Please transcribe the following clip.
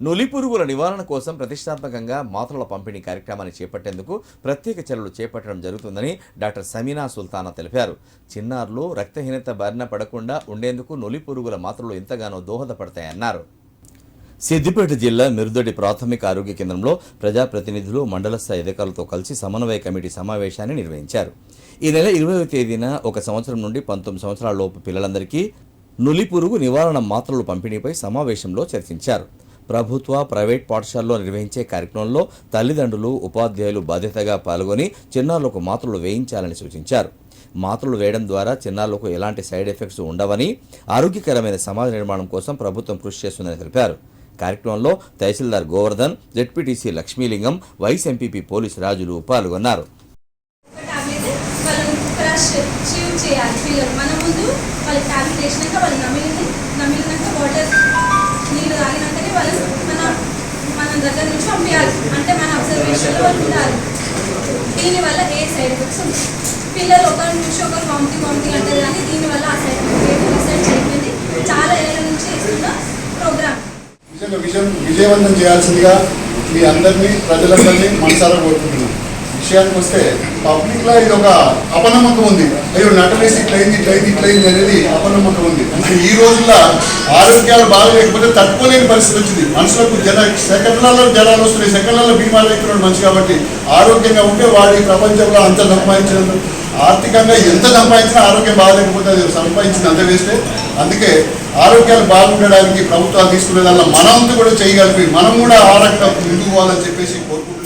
నులి పురుగుల నివారణ కోసం ప్రతిష్టాత్మకంగా మాత్రల పంపిణీ కార్యక్రమాన్ని చేపట్టేందుకు ప్రత్యేక చర్యలు చేపట్టడం జరుగుతుందని డాక్టర్ సమీనా సుల్తానా తెలిపారు. చిన్నారులు రక్తహీనత బారిన పడకుండా ఉండేందుకు నులి పురుగుల మాత్రలు ఎంతగానో దోహదపడతాయన్నారు. సిద్దిపేట జిల్లా మిరుదొడి ప్రాథమిక ఆరోగ్య కేంద్రంలో ప్రజాప్రతినిధులు మండల స్థాయి అధికారులతో కలిసి సమన్వయ కమిటీ సమావేశాన్ని నిర్వహించారు. ఈ నెల ఇరవై తేదీన ఒక సంవత్సరం నుండి పంతొమ్మిది సంవత్సరాల లోపు పిల్లలందరికీ నులి పురుగు నివారణ మాత్రలు పంపిణీపై సమావేశంలో చర్చించారు. ప్రభుత్వ ప్రైవేట్ పాఠశాలలో నిర్వహించే కార్యక్రమంలో తల్లిదండ్రులు ఉపాధ్యాయులు బాధ్యతగా పాల్గొని చిన్నారులకు మాత్రలు వేయించాలని సూచించారు. మాత్రలు వేయడం ద్వారా చిన్నారులకు ఎలాంటి సైడ్ ఎఫెక్ట్స్ ఉండవని ఆరోగ్యకరమైన సమాజ నిర్మాణం కోసం ప్రభుత్వం కృషి చేస్తుందని తెలిపారు. కార్యక్రమంలో tahsildar Govardhan ZPTC Lakshmilingam vice MPP police రాజులు పాల్గొన్నారు. చేయాలి. పిల్లలు మన ముందు వాళ్ళకి ట్యాబ్లెట్ వేసినాక వాళ్ళు నమిలిని నమిలినాక వాటర్ ఉండాలి. అంటే మన అబ్జర్వేషన్లో ఉండాలి. దీనివల్ల ఏ సైడ్ ఎఫెక్ట్స్ ఉంటాయి పిల్లలు ఒకరి నుంచి ఒకరు వామిటింగ్ వామిటింగ్ అంటారు కానీ దీనివల్ల ఆ సైడ్ ఎఫెక్ట్ రీసెర్చ్ అయిపోయింది చాలా ఏళ్ళ నుంచి ఇస్తున్న ప్రోగ్రామ్ విజయం విజయవంతం చేయాల్సిందిగా మీ అందరినీ ప్రజలందరినీ మనసారా కోరుకుంటున్నాను. విషయానికి వస్తే పబ్లిక్లో ఇది ఒక అపనమ్మకం ఉంది. అయ్యో నటనేసి ఇట్లయింది ఇట్లయింది ఇట్లయింది అనేది అపనమ్మకం ఉంది. అంటే ఈ రోజుల్లో ఆరోగ్యాలు బాగలేకపోతే తట్టుకోలేని పరిస్థితి వచ్చింది. మనుషులకు జన సెకండ్లలో జలాలు వస్తున్నాయి. సెకండ్లలో బీమాలు ఎక్కుతున్నాడు మనిషి కాబట్టి ఆరోగ్యంగా ఉంటే వాడి ప్రపంచంలో అంత సంపాదించడం ఆర్థికంగా ఎంత సంపాదించినా ఆరోగ్యం బాగాలేకపోతే అది సంపాదించింది అంత వేస్తే అందుకే ఆరోగ్యాలు బాగుండడానికి ప్రభుత్వాలు తీసుకునే దానిలో మనంతా కూడా చేయగలిపి మనం కూడా ఆరోగ్యం ముందుకు పోవాలని చెప్పేసి కోరుకుంటున్నాం.